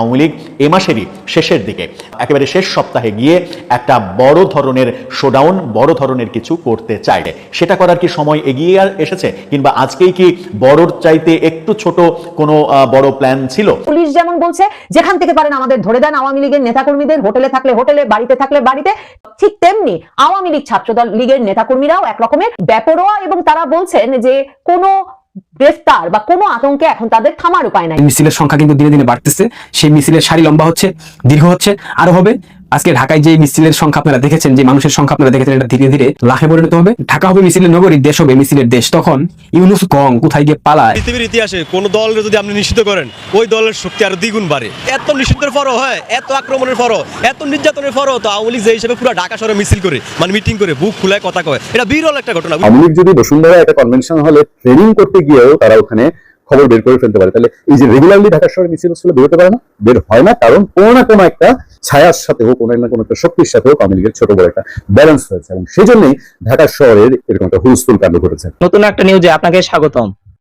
আওয়ামী লীগ এ মাসেরই শেষের দিকে। একেবারে শেষ সপ্তাহে গিয়ে একটা বড় ধরনের শোডাউন বড় ধরনের কিছু করতে চায়। সেটা করার কি সময় এগিয়ে এসেছে? কিংবা আজকেই কি বড়র চাইতে একটু ছোট কোনো বড় প্ল্যান ছিল? পুলিশ যেমন বলছে, যেখান থেকে পারেন আমাদের ধরে দেন আওয়ামী লীগের নেতাকর্মীদের, হোটেলে থাকলে হোটেলে, বাড়িতে থাকলে বাড়িতে। ঠিক তেমনি আওয়ামী লীগ ছাত্রদল লীগের নেতাকর্মীরাও এক রকমের এবং তারা বলছেন যে কোনো গ্রেফতার বা কোনো আতঙ্কে এখন তাদের থামার উপায় নাই। মিছিলের সংখ্যা কিন্তু দিনে দিনে বাড়তেছে। সেই মিছিলের সারি লম্বা হচ্ছে দীর্ঘ হচ্ছে আরও হবে। আজকে ঢাকায় যে মিছিলের সংখ্যা আপনারা দেখেছেন যে মানুষের সংখ্যা আপনারা দেখেছেন এটা ধীরে ধীরে লাখে পরিণত হবে। ঢাকা হবে মিছিলের নগরী দেশ হবে মিছিলের দেশ। তখন ইউনুস গং কোথায় গিয়ে পালায়? পৃথিবীর ইতিহাসে কোন দল যদি আপনি নিষিদ্ধ করেন ওই দলের শক্তি আরও দ্বিগুণ বাড়ে। এত নিষিদ্ধের পরও হয় এত আক্রমণের পরও এত নির্যাতনের পরও তো আওয়ামী লীগ যে হিসেবে পুরো ঢাকা শহরে মিছিল করে মানে মিটিং করে বুক খুলায় কথা কয়। এটা বিরল একটা ঘটনা। আওয়ামী লীগ যদি বসুন্ধরা একটা কনভেনশন হলে ট্রেনিং করতে গিয়েও তারা ওখানে খবর বের করে ফেলতে পারে। তাহলে এই যে রেগুলারলি ঢাকা শহরে মিছিল ছিল বেরোতে পারে না, বের হয় না, কারণ কোনো না কোনো একটা ছায়ার সাথে হোক, কোনো না কোনো একটা শক্তির সাথে হোক আওয়ামী লীগের ছোট বড় একটা ব্যালেন্স হয়েছে। এবং সেই জন্যই ঢাকা শহরের এরকম একটা হুলস্থুল কাণ্ড ঘটেছে। নতুন একটা নিউজে আপনাকে স্বাগতম।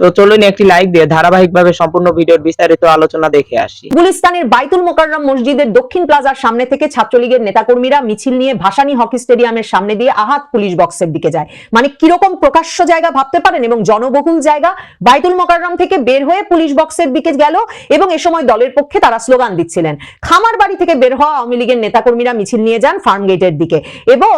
তো চলুন একটি লাইক দিয়ে ধারাবাহিকভাবে সম্পূর্ণ ভিডিওর বিস্তারিত আলোচনা দেখে আসি। গুলিস্তানের বাইতুল মোকাররম মসজিদের দক্ষিণ প্লাজার সামনে থেকে ছাত্রলীগের নেতাকর্মীরা মিছিল নিয়ে ভাসানী হকি স্টেডিয়ামের সামনে দিয়ে আহাত পুলিশ বক্সের দিকে যায়। মানে কীরকম প্রকাশ্য জায়গা ভাবতে পারেন এবং জনবহুল জায়গা বাইতুল মোকাররম থেকে বের হয়ে পুলিশ বক্সের দিকে গেল এবং এ সময় দলের পক্ষে তারা স্লোগান দিচ্ছিলেন। খামার বাড়ি থেকে বের হওয়া আওয়ামী লীগের নেতাকর্মীরা মিছিল নিয়ে যান ফার্ম গেটের দিকে এবং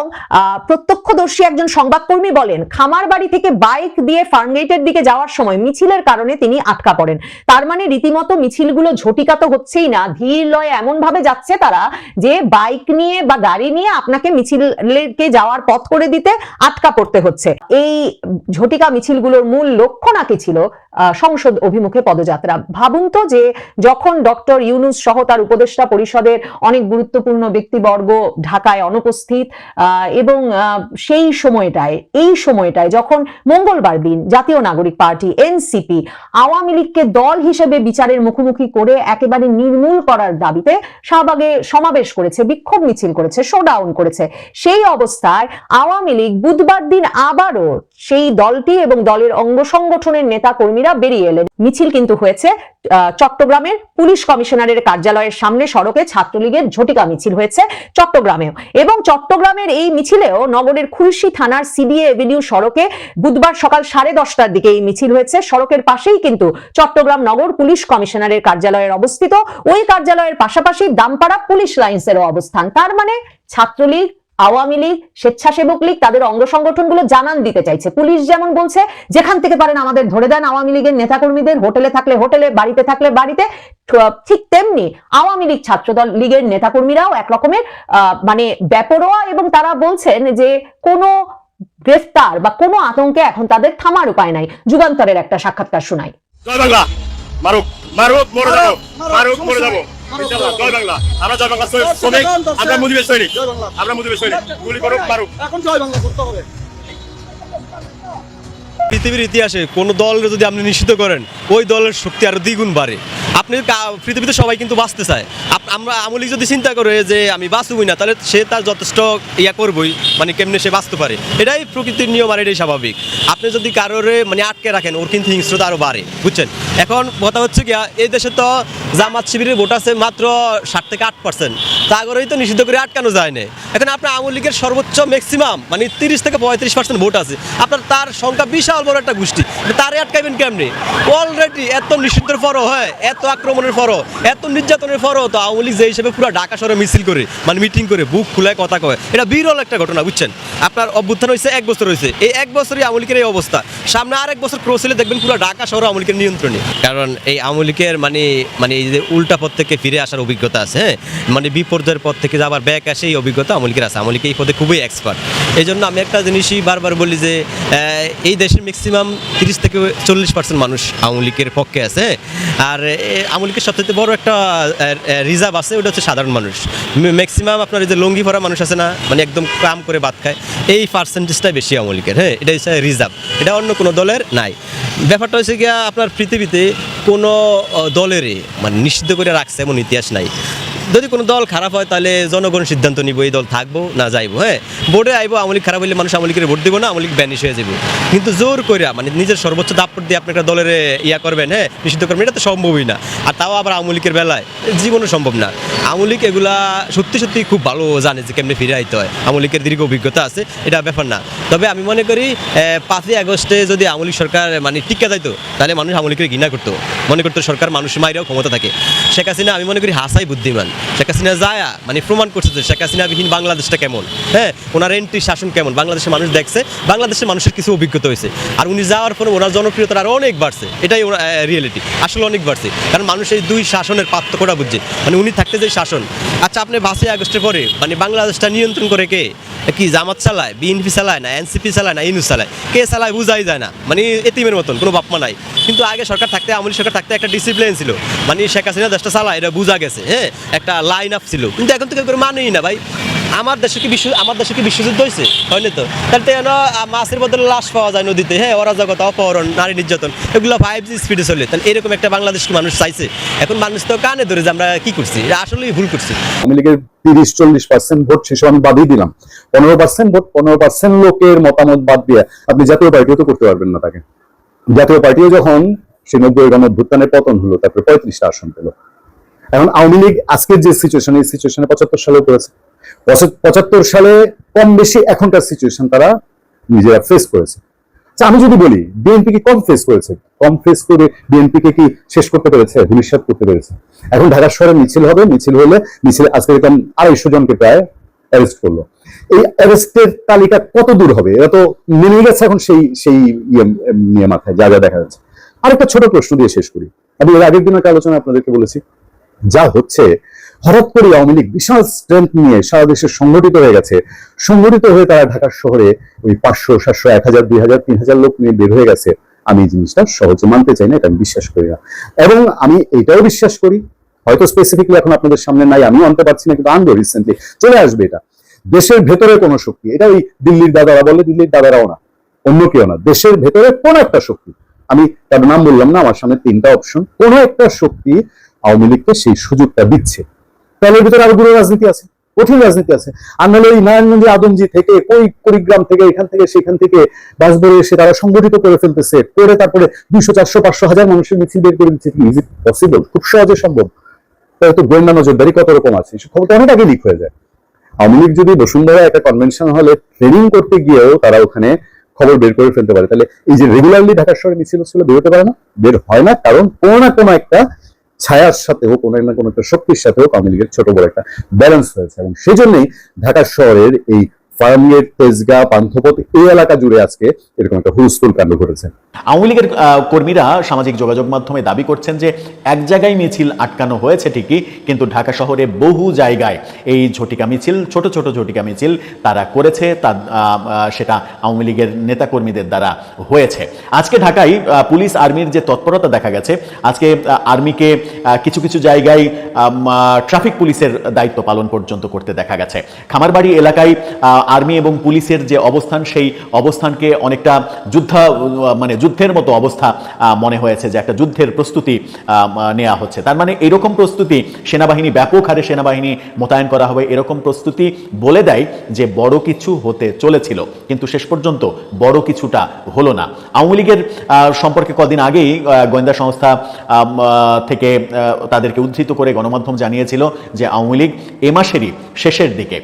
প্রত্যক্ষদর্শী একজন সংবাদকর্মী বলেন, খামার বাড়ি থেকে বাইক দিয়ে ফার্ম গেটের দিকে যাওয়ার সময় মিছিলের কারণে তিনি আটকা পড়েন। তার মানে রীতিমতো মিছিলগুলো ঝটিকা তো হচ্ছেই না। ধীর লয়ে এমন ভাবে যাচ্ছে তারা যে বাইক নিয়ে বা গাড়ি নিয়ে আপনাকে মিছিলকে যাওয়ার পথ করে দিতে আটকা পড়তে হচ্ছে। এই ঝটিকা মিছিলগুলোর মূল লক্ষ্য নাকি ছিল সংসদ অভিমুখে পদযাত্রা? ভাবুন তো যে যখন ডক্টর ইউনুস সহ তার উপদেষ্টা পরিষদের অনেক গুরুত্বপূর্ণ ব্যক্তিবর্গ ঢাকায় অনুপস্থিত এবং সেই সময়টায়, এই সময়টায় যখন মঙ্গলবার দিন জাতীয় নাগরিক পার্টি এনসিপি আওয়ামী লীগকে দল হিসেবে বিচারের মুখোমুখি করে একেবারে নির্মূল করার দাবিতে শাহবাগে সমাবেশ করেছে, বিক্ষোভ মিছিল করেছে শোডাউন করেছে। সেই অবস্থায় আওয়ামী লীগ বুধবার দিন আবারও সেই দলটি এবং দলের অঙ্গ সংগঠনের নেতা কর্মীরা বেরিয়ে এলেন। মিছিল কিন্তু হয়েছে চট্টগ্রামের পুলিশ কমিশনারের কার্যালয়ের সামনে সড়কে ছাত্রলীগের ঝটিকা মিছিল হয়েছে চট্টগ্রামেও। এবং চট্টগ্রামের এই মিছিলেও নগরের খুলশি থানার সিবিএ এভিনিউ সড়কে বুধবার সকাল সাড়ে দশটার দিকে এই মিছিল হয়েছে। সড়কের পাশেই কিন্তু চট্টগ্রাম নগর পুলিশ কমিশনারের কার্যালয়ের অবস্থিত। ওই কার্যালয়ের পাশাপাশি দামপাড়া পুলিশ লাইন্সেরও অবস্থান। তার মানে ছাত্রলীগ আওয়ামী লীগ স্বেচ্ছাসেবক লীগ তাদের অঙ্গ সংগঠনগুলো জানান দিতে চাইছে। পুলিশ যেমন বলছে যেখান থেকে পারেন আমাদের ধরে দেন। আওয়ামী লীগের নেতাকর্মীদের হোটেলে থাকলে হোটেলে বাড়িতে থাকলে বাড়িতে। ঠিক তেমনি আওয়ামী লীগ ছাত্রদল লীগের নেতাকর্মীরাও এক রকমের আহ, মানে বেপরোয়া এবং তারা বলছেন যে কোনো গ্রেফতার বা কোনো আতঙ্কে এখন তাদের থামার উপায় নাই। যুগান্তরের একটা সাক্ষাৎকার শোনাই। বাংলা। মারুক মারুক মরে যাব। মারুক মরে যাব। জয় বাংলা। আমরা জয় বাংলা শ্রমিক শ্রমিক, আমরা মুজিবের সৈনিক। আমরা মুজিবের সৈনিক। গুলি করুক মারুক। এখন জয় বাংলা করতে হবে। পৃথিবীর ইতিহাসে কোন দল যদি আপনি নিষিদ্ধ করেন ওই দলের শক্তি আরও দ্বিগুণ বাড়ে। আপনি পৃথিবীতে সবাই কিন্তু বাঁচতে চায়। আমরা আমলি যদি চিন্তা করে যে আমি বাঁচবই না, তাহলে সে তার যথেষ্ট ইয়া করবই মানে কেমনে সে বাঁচতে পারে। এটাই প্রকৃতির নিয়ম আর এটাই স্বাভাবিক। আপনি যদি কারোরে মানে আটকে রাখেন, ওর কিন্তু হিংস্রতা আরও বাড়ে, বুঝছেন? এখন কথা হচ্ছে কি এই দেশে তো জামাত শিবিরের ভোট আছে মাত্র ষাট থেকে আট পার্সেন্ট তা করেই তো নিষিদ্ধ করে আটকানো যায় না এখন আপনার আওয়ামী লীগের সর্বোচ্চ ম্যাক্সিমাম মানে তিরিশ থেকে পঁয়ত্রিশ পার্সেন্ট ভোট আছে। আপনার তার সংখ্যা বিশাল বড় একটা গোষ্ঠী। তারে আটকাইবেন কেমনি? অলরেডি এত নিষিদ্ধের পরও হয়, এত আক্রমণের পরও এত নির্যাতনের পরও তো আওয়ামী লীগ যে হিসেবে পুরো ঢাকা শহরে মিছিল করে মানে মিটিং করে, বুক খুলায় কথা কয়। এটা বিরল একটা ঘটনা, বুঝছেন? আপনার অভ্যুত্থান হয়েছে, এক বছর হয়েছে। এই এক বছরই আওয়ামী লীগের এই অবস্থা। সামনে আর এক বছর ক্রস হলে দেখবেন পুরো ঢাকা শহর আওয়ামী লীগের নিয়ন্ত্রণে কারণ এই আওয়ামী লীগের মানে মানে এই যে উল্টা পথ থেকে ফিরে আসার অভিজ্ঞতা আছে হ্যাঁ? মানে বিপর্যয়ের পথ থেকে যে আবার ব্যাক আসে, এই অভিজ্ঞতা আওয়ামী লীগের আছে। আওয়ামী লীগ এই পথে খুবই এক্সপার্ট এই জন্য আমি একটা জিনিসই বারবার বলি যে এই দেশের ম্যাক্সিমাম তিরিশ থেকে চল্লিশ পার্সেন্ট মানুষ আওয়ামী লীগের পক্ষে আছে? আর আওয়ামী লীগের সবথেকে বড় একটা রিজার্ভ আছে, ওটা হচ্ছে সাধারণ মানুষ। ম্যাক্সিমাম আপনার যে লঙ্গি ভরা মানুষ আছে না মানে একদম কাম করে ভাত খায়, এই পার্সেন্টেজটাই বেশি আওয়ামী হ্যাঁ এটা হচ্ছে রিজার্ভ এটা অন্য কোনো দলের নাই। ব্যাপারটা হচ্ছে গিয়া, আপনার পৃথিবীতে কোনো দলেরই মানে নিষিদ্ধ করে রাখছে এমন ইতিহাস নাই। যদি কোনো দল খারাপ হয়, তাহলে জনগণ সিদ্ধান্ত নিব, এই দল থাকব না যাইবো হ্যাঁ? ভোটে আইবো আমলিক খারাপ হলে মানুষ আমলিকের ভোট দিব না আমলিক ব্যানিশ হয়ে যাব কিন্তু জোর করে মানে নিজের সর্বোচ্চ দাপট দিয়ে আপনি একটা দলের ইয়া করবেন হ্যাঁ? নিষিদ্ধ করবেন, এটা তো সম্ভবই না। আর তাও আবার আমলিকের বেলায়, জীবনও সম্ভব না। আমলিক এগুলা সত্যি সত্যি খুব ভালো জানে যে কেমনি ফিরে আইতে হয়। আমলিকের দীর্ঘ অভিজ্ঞতা আছে, এটা ব্যাপার না। তবে আমি মনে করি পাঁচই আগস্টে যদি আমলিক সরকার মানে টিকা যাইতো, তাহলে মানুষ আমলিকের ঘৃণা করতো। মনে করতো সরকার মানুষ মাইরেও ক্ষমতা থাকে। শেখ হাসিনা, আমি মনে করি হাসাই বুদ্ধিমান। শেখ হাসিনা যায়া মানে প্রমাণ করছে যে শেখ হাসিনা বিহীন বাংলাদেশটা কেমন। হ্যাঁ ওনার এন্ট্রি শাসন কেমন? বাংলাদেশের মানুষ দেখছে, বাংলাদেশের মানুষের কিছু অভিজ্ঞতা হয়েছে। আর উনি যাওয়ার পরে ওনার জনপ্রিয়তা আরও অনেক বাড়ছে। এটাই রিয়েলিটি আসলে অনেক বাড়ছে। কারণ মানুষ এই দুই শাসনের পার্থক্যটা বুঝছে। মানে উনি থাকতে যে শাসন। আচ্ছা আপনি পাঁচই আগস্টের পরে মানে বাংলাদেশটা নিয়ন্ত্রণ করে কে? কি, জামাত চালায়, বিএনপি চালায় না, এনসিপি চালায় না ইনুস চালায়? কে চালায় বুঝাই যায় না। মানে এতিমের মতন, কোনো বাপমা নাই। কিন্তু আগে সরকার থাকতে, আমলি সরকার থাকতে একটা ডিসিপ্লিন ছিল। মানে শেখ হাসিনা দেশটা চালায়, এটা বোঝা গেছে। হ্যাঁ একটা লাইন আপ ছিল। কিন্তু এখন তো কেউ মানেই না ভাই। আমার দেশে কি বিশ্ব আমার দেশে কি বিশ্বযুদ্ধ হয়েছে হয়নি তো। তাহলে তো মাছের বদলে লাশ পাওয়া যায় নদীতে। হ্যাঁ অরাজকতা অপহরণ, নারী নির্যাতন, এগুলো ফাইভ জি স্পিডে চলে। তাহলে এরকম একটা বাংলাদেশকে মানুষ চাইছে। এখন মানুষ তো কানে ধরে যে আমরা কি করছি? এটা আসলেই ভুল করছি। আওয়ামী লীগের তিরিশ, চল্লিশ পার্সেন্ট ভোট সেসব আমি বাদই দিলাম। পনেরো পার্সেন্ট ভোট, পনেরো পার্সেন্ট লোকের মতামত বাদ দিয়ে আপনি জাতীয় পার্টিও তো করতে পারবেন না তাকে। জাতীয় পার্টিও যখন সে নব্বই ভুটানের পতন হলো, তারপরে পঁয়ত্রিশটা আসন পেল। এখন আওয়ামী লীগ আজকের যে সিচুয়েশন এই সিচুয়েশনে পঁচাত্তর সালে করেছে। পঁচাত্তর সালে কম বেশি এখনকার সিচুয়েশন তারা নিজেরা ফেস করেছে। আচ্ছা, আমি যদি বলি বিএনপি কি কম ফেস করেছে। কম ফেস করে বিএনপি কে কি শেষ করতে পেরেছে? ভবিষ্যৎ করতে পেরেছে। এখন ঢাকা শহরে মিছিল হবে। মিছিল হলে মিছিল আজকে এরকম আড়াইশো জনকে প্রায় অ্যারেস্ট করল। এই অ্যারেস্টের তালিকা কত দূর হবে? এরা তো নেমে গেছে এখন সেই সেই ইয়ে নিয়ে মাথায় যা যা দেখা যাচ্ছে। আরেকটা ছোট প্রশ্ন দিয়ে শেষ করি। আমি এর আগের দিন একটা আলোচনা আপনাদেরকে বলেছি যা হচ্ছে, হঠাৎ করে আওয়ামী লীগ বিশাল স্ট্রেংথ নিয়ে সারা দেশে সংগঠিত হয়ে গেছে। সংগঠিত হয়ে তারা ঢাকার শহরে ওই পাঁচশো, সাতশো, এক হাজার, দুই হাজার, তিন হাজার লোক নিয়ে বের হয়ে গেছে। আমি এই জিনিসটা সহজে মানতে চাই না, এটা আমি বিশ্বাস করি না। এবং আমি এটাও বিশ্বাস করি, হয়তো স্পেসিফিকলি এখন আপনাদের সামনে নাই, আমিও আনতে পারছি না, কিন্তু আনব রিসেন্টলি চলে আসবে এটা। দেশের ভেতরে কোনো শক্তি, এটা ওই দিল্লির দাদারা বলে, দিল্লির দাদারাও না, অন্য কেউ না। দেশের ভেতরে কোন একটা শক্তি, আমি তার নাম বললাম না, আমার সামনে তিনটা অপশন কোন একটা শক্তি আওয়ামী লীগকে সেই সুযোগটা দিচ্ছে। দলের ভিতরে আরও গুরু রাজনীতি আছে, কঠিন রাজনীতি আছে। আর নাহলে ওই নারায়ণগঞ্জে আদমজি থেকে, কই কুড়িগ্রাম থেকে, এখান থেকে, সেখান থেকে বাস ধরে এসে তারা সংগঠিত করে ফেলতেছে, করে তারপরে দুইশো, চারশো, পাঁচশো হাজার মানুষের মিছিল বের করে দিচ্ছে। ইজ ইট পসিবল খুব সহজে সম্ভব। তাই তো গোয়েন্দা নজরদারি কত রকম আছে? সে তো অনেক আগে লিক হয়ে যায়। আওয়ামী লীগ যদি বসুন্ধরা একটা কনভেনশন হলে ট্রেনিং করতে গিয়েও তারা ওখানে খবর বের করে ফেলতে পারে। তাহলে এই যে রেগুলারলি ঢাকার শহরে মিছিল ছিল বেরোতে পারে না। বের হয় না, কারণ কোনো না কোনো একটা ছায়ার সাথে হোক, কোনো না কোনো একটা শক্তির সাথে হোক, আওয়ামী লীগের ছোট বড় একটা ব্যালেন্স হয়েছে এবং সেই জন্যই ঢাকা শহরের এই ফার্মগেট তেজগাঁ, পান্থপথ, এই এলাকা জুড়ে আজকে এরকম একটা হুলস্থুল কাণ্ড ঘটেছে। আওয়ামী লীগের কর্মীরা সামাজিক যোগাযোগ মাধ্যমে দাবি করছেন যে এক জায়গায় মিছিল আটকানো হয়েছে ঠিকই, কিন্তু ঢাকা শহরে বহু জায়গায় এই ঝটিকা মিছিল, ছোট ছোট ঝটিকা মিছিল তারা করেছে, তা সেটা আওয়ামী লীগের নেতাকর্মীদের দ্বারা হয়েছে। আজকে ঢাকায় পুলিশ আর্মির যে তৎপরতা দেখা গেছে, আজকে আর্মিকে কিছু কিছু জায়গায় ট্রাফিক পুলিশের দায়িত্ব পালন পর্যন্ত করতে দেখা গেছে। খামারবাড়ি এলাকায় আর্মি এবং পুলিশের যে অবস্থান, সেই অবস্থানকে অনেকটা যুদ্ধ মানে যুদ্ধের মতো অবস্থা মনে হয়েছে যে একটা যুদ্ধের প্রস্তুতি নেওয়া হচ্ছে। তার মানে এরকম প্রস্তুতি, সেনাবাহিনী, ব্যাপক হারে সেনাবাহিনী মোতায়েন করা হবে, এরকম প্রস্তুতি বলে দেয় যে বড় কিছু হতে চলেছিল। কিন্তু শেষ পর্যন্ত বড় কিছুটা হলো না। আওয়ামী লীগের সম্পর্কে কদিন আগেই গোয়েন্দা সংস্থা থেকে তাদেরকে উদ্ধৃত করে গণমাধ্যম জানিয়েছিল যে আওয়ামী লীগ এ মাসেরই শেষের দিকে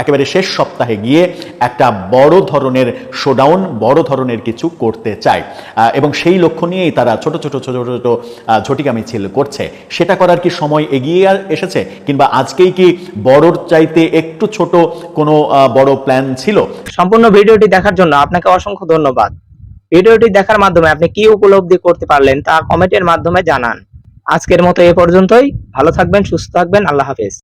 একেবারে শেষ সপ্তাহে গিয়ে একটা বড় ধরনের শোডাউন বড় ধরনের কিছু করতে চায়। এবং সেই লক্ষ্য নিয়েই তারা ছোট ছোট ছোট ছোট ঝটিকা মিছিল করছে। সেটা করার কি সময় এগিয়ে এসেছে? কিংবা আজকেই কি বড়র চাইতে একটু ছোট কোনো বড় প্ল্যান ছিল? সম্পূর্ণ ভিডিওটি দেখার জন্য আপনাকে অসংখ্য ধন্যবাদ। ভিডিওটি দেখার মাধ্যমে আপনি কি উপলব্ধি করতে পারলেন তা কমেন্টের মাধ্যমে জানান। আজকের মতো এ পর্যন্তই। ভালো থাকবেন, সুস্থ থাকবেন। আল্লাহ হাফেজ।